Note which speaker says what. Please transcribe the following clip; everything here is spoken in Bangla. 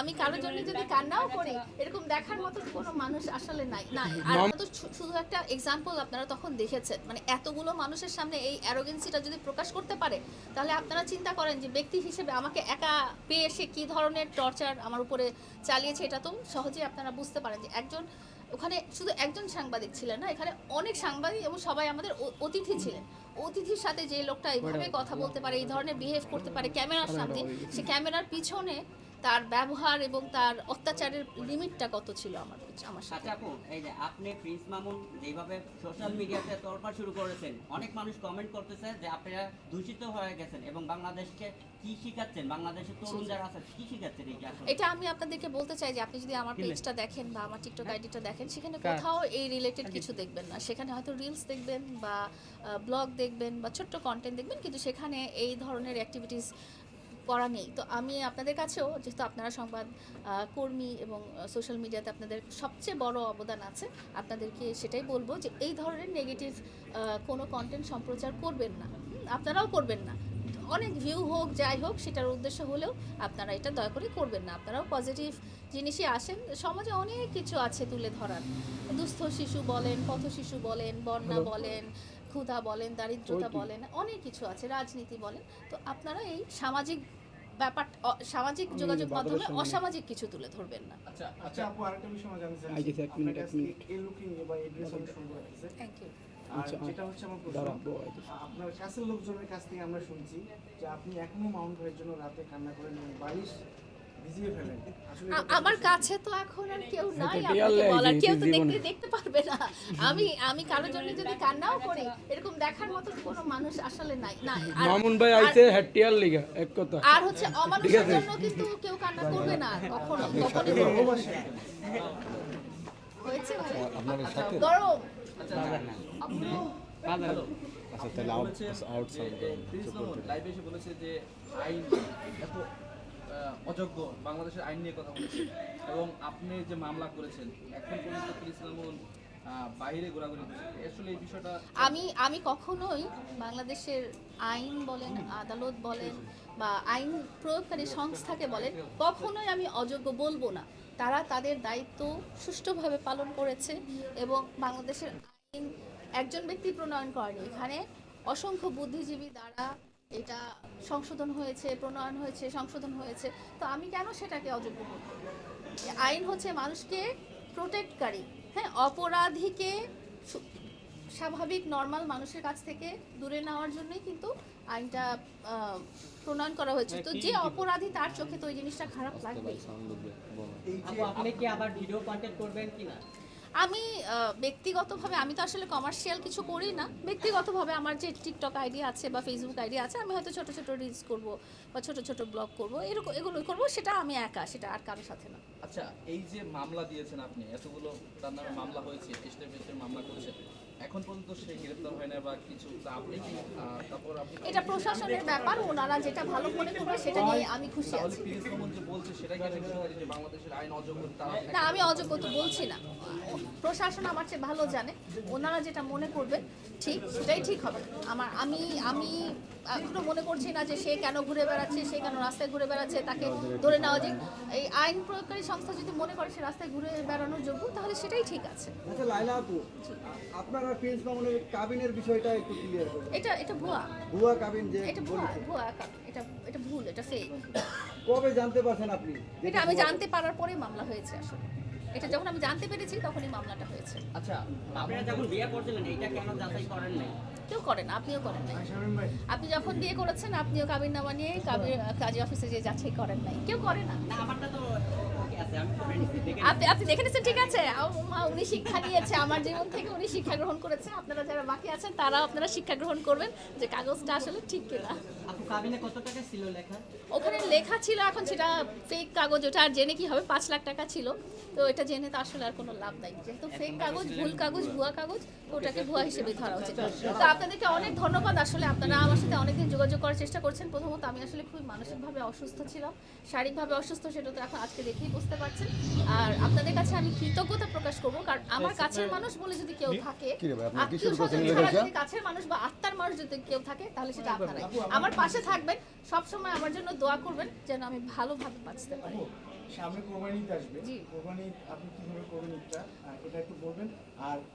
Speaker 1: আমি কারোর জন্য যদি কান্নাও করি এরকম দেখার মতো কোনো মানুষ আসলে নাই না আর তো শুধু একটা এক্সাম্পল আপনারা তখন দেখেছেন মানে এতগুলো মানুষের সামনে এই অ্যারোগেন্সিটা যদি প্রকাশ করতে পারে তাহলে আপনারা চিন্তা করেন যে ব্যক্তি হিসেবে আমাকে একা পেয়ে সে কী ধরনের টর্চার আমার উপরে চালিয়েছে এটা তো সহজেই আপনারা বুঝতে পারেন যে একজন ওখানে শুধু একজন সাংবাদিক ছিলেন না এখানে অনেক সাংবাদিক এবং সবাই আমাদের অতিথি ছিলেন। অতিথির সাথে যে লোকটা এইভাবে কথা বলতে পারে এই ধরনের বিহেভ করতে পারে ক্যামেরার সামনে সে ক্যামেরার পিছনে তার ব্যবহার এবং তার অত্যাচারের লিমিটটা কত ছিল আমার কাছে- আমার সাথে?
Speaker 2: আচ্ছা আপু এই যে আপনি প্রিন্স মামুন যেভাবে সোশ্যাল মিডিয়াতে তোলপাড় শুরু করেছেন অনেক মানুষ কমেন্ট করতেছে যে আপনারা দূষিত হয়ে গেছেন এবং বাংলাদেশকে কি শিখাচ্ছেন? বাংলাদেশের তরুণ যারা আছে কি শিখাচ্ছেন এই যে
Speaker 1: এটা আমি আপনাদেরকে বলতে চাই যে আপনি যদি আমার পেজটা দেখেন বা আমার টিকটক আইডিটা দেখেন সেখানে কোথাও এই রিলেটেড কিছু দেখবেন না। সেখানে হয়তো রিলস দেখবেন বা ব্লগ দেখবেন বা ছোট্ট কন্টেন্ট দেখবেন কিন্তু সেখানে এই ধরনের অ্যাক্টিভিটিস করা নেই। তো আমি আপনাদের কাছেও যেহেতু আপনারা সংবাদ কর্মী এবং সোশ্যাল মিডিয়াতে আপনাদের সবচেয়ে বড় অবদান আছে আপনাদেরকে সেটাই বলব যে এই ধরনের নেগেটিভ কোনো কন্টেন্ট সম্প্রচার করবেন না। আপনারাও করবেন না। অনেক ভিউ হোক যাই হোক সেটার উদ্দেশ্য হলেও আপনারা এটা দয়া করে করবেন না। আপনারাও পজিটিভ জিনিসই আসেন। সমাজে অনেক কিছু আছে তুলে ধরার। দুস্থ শিশু বলেন পথ শিশু বলেন বন্যা বলেন ক্ষুধা বলেন দারিদ্রতা বলেন অনেক কিছু আছে রাজনীতি বলেন। তো আপনারা এই সামাজিক ব্যাপার সামাজিক যোগাযোগ মাধ্যমে অসামাজিক কিছু তুলে ধরবেন না।
Speaker 3: আচ্ছা
Speaker 4: আচ্ছা আপু আরেকটা বিষয় জানতে
Speaker 5: আইতেছে, এক মিনিট, এক মিনিট।
Speaker 4: এই লুকিং বা এই ড্রেস অনেক সুন্দর লাগতেছে
Speaker 1: থ্যাংক ইউ
Speaker 4: আর
Speaker 5: আচ্ছা,
Speaker 4: যেটা হচ্ছে আমার প্রশ্ন। আপনার কাছের লোকজনের কাছ থেকে আমরা শুনছি যে আপনি এখনও মাউন্ট ভাইয়ের জন্য রাতে কান্না করেন এবং বালিশ
Speaker 1: আমার কাছে তো এখন আর কেউ নাই আপনাকে বলার। কেউ তো। দেখতে দেখতে পারবে না। আমি আমি কারোর জন্য যদি কান্নাও করি এরকম দেখার মতো কোনো মানুষ আসলে নাই। না আর-
Speaker 5: মামুন ভাই আইছে হ্যাটিয়ার লিগা এক কথা।
Speaker 1: আর হচ্ছে অমানুষের জন্য কিন্তু কেউ কান্না করবে না। কখনো কখনো হয়েছে ভাই?
Speaker 6: সাথে
Speaker 1: গরম।
Speaker 3: হ্যালো
Speaker 6: আচ্ছা। তাহলে আউট আউট
Speaker 3: এই লাইভে এসে বলেছে যে আইন এত অযোগ্য বাংলাদেশের আইন নিয়ে কথা বলেছে এবং আপনি যে মামলা করেছেন, এখন পর্যন্ত
Speaker 1: আমি আমি কখনোই বাংলাদেশের আইন বলেন, আদালত বলেন বা আইন প্রয়োগকারী সংস্থাকে বলেন, কখনোই আমি অযোগ্য বলব না। তারা তাদের দায়িত্ব সুষ্ঠুভাবে পালন করেছে এবং বাংলাদেশের আইন একজন ব্যক্তি প্রণয়ন করেনি। এখানে অসংখ্য বুদ্ধিজীবী দ্বারা এটা সংশোধন হয়েছে প্রণয়ন হয়েছে সংশোধন হয়েছে। তো আমি কেন সেটাকে অযোগ্য বলব? আইন হচ্ছে মানুষকে প্রোটেক্টকারী হ্যাঁ? অপরাধীকে স্বাভাবিক নর্মাল মানুষের কাছ থেকে দূরে নেওয়ার জন্যই কিন্তু আইনটা আহ, প্রণয়ন করা হয়েছে। তো যে অপরাধী তার চোখে তো ওই জিনিসটা খারাপ লাগবে
Speaker 2: আপনি কি আবার ভিডিও কন্টেন্ট করবেন কিনা?
Speaker 1: আমি ব্যক্তিগতভাবে আমি তো আসলে কমার্শিয়াল কিছু করি না। ব্যক্তিগতভাবে আমার যে টিকটক আইডি আছে বা ফেসবুক আইডি আছে, আমি হয়তো ছোট ছোট রিলস করব বা ছোট ছোট ব্লগ করব, এরকম, এগুলো করব, সেটা আমি একা, সেটা আর কারোর সাথে না।
Speaker 3: আচ্ছা এই যে মামলা দিয়েছেন আপনি, এতগুলো তার নামে মামলা হয়েছে মামলা করেছেন এখন পর্যন্ত সে গ্রেপ্তার হয় না বা কিছু আপনি কি তারপর আপনি
Speaker 1: এটা প্রশাসনের ব্যাপার ওনারা যেটা ভালো মনে করবে সেটা নিয়ে আমি খুশি আছি।
Speaker 3: যে বলছে সেটাই কি যে বাংলাদেশের আইন অযোগ্য
Speaker 1: না আমি অযোগ্য তো বলছি না। প্রশাসন আমার চেয়ে ভালো জানে। ওনারা যেটা মনে করবে ঠিক সেটাই ঠিক হবে। আমার আমি আমি এখনও মনে করছি না যে সে কেন ঘুরে বেড়াচ্ছে সে কেন রাস্তায় ঘুরে বেড়াচ্ছে তাকে ধরে নেওয়া যে এই আইন প্রয়োগকারী সংস্থা যদি মনে করে সে রাস্তায় ঘুরে বেড়ানোর যোগ্য তাহলে সেটাই ঠিক আছে।
Speaker 7: আচ্ছা লাইলা আপু আপনার প্রিন্স মামুনের কাবিনের বিষয়টা একটু ক্লিয়ার করুন
Speaker 1: এটা এটা ভুয়া।
Speaker 7: ভুয়া কাবিন যে
Speaker 1: এটা ভুয়া ভুয়া। এটা এটা ভুল এটা ফেক
Speaker 7: কবে জানতে পারছেন আপনি?
Speaker 1: এটা আমি জানতে পারার পরেই মামলা হয়েছে আসলে। এটা যখন আমি জানতে পেরেছি তখনই মামলাটা হয়েছে।
Speaker 3: আচ্ছা
Speaker 2: আপনারা যখন বিয়ে করছিলেন এইটা কেন যাচাই করেন নাই?
Speaker 1: কেউ করেন আপনিও করেন নাই। আপনি যখন বিয়ে করেছেন আপনিও কাবিন নামা নিয়ে কাবির- কাজী অফিসে যে যাচাই করেন নাই। কেউ করে না।
Speaker 2: না আমারটা তো
Speaker 1: আপনি আপনি দেখে নিচ্ছেন ঠিক আছে? উনি শিক্ষা নিয়েছে আমার জীবন থেকে উনি শিক্ষা গ্রহণ করেছে আপনারা যারা বাকি আছেন তারাও আপনারা শিক্ষা গ্রহণ করবেন যে কাগজটা আসলে ঠিক কিনা।
Speaker 2: আপু কাবিনে কত টাকা ছিল লেখা?
Speaker 1: ওখানে লেখা ছিল এখন সেটা ফেক কাগজ ওটা আর জেনে কি হবে? পাঁচ লাখ টাকা ছিল। তো এটা জেনে তো আসলে আর কোনো লাভ নাই। যেহেতু ফেক কাগজ ভুল কাগজ ভুয়া? কাগজ ওটাকে ভুয়া হিসেবে ধরা উচিত। তো আপনাদেরকে অনেক ধন্যবাদ আসলে। আপনারা আমার সাথে অনেকদিন যোগাযোগ করার চেষ্টা করছেন। প্রথমত আমি আসলে খুবই মানসিকভাবে অসুস্থ ছিলাম। শারীরিকভাবে অসুস্থ সেটা তো এখন আজকে দেখেই বুঝতে পারছেন। আর আপনাদের কাছে আমি কৃতজ্ঞতা প্রকাশ করব কারণ আমার কাছের মানুষ বলে যদি কেউ থাকে? যদি কাছের মানুষ বা আত্মার মানুষ যদি কেউ থাকে তাহলে সেটা আপনারাই। আমার পাশে থাকবেন সব সময় আমার জন্য দোয়া করবেন যেন আমি ভালোভাবে বাঁচতে পারি।
Speaker 4: সামনে কোরবানিতে আসবে। কোরবানি আপনি কীভাবে করবেন ঈদটা এটা একটু বলবেন আর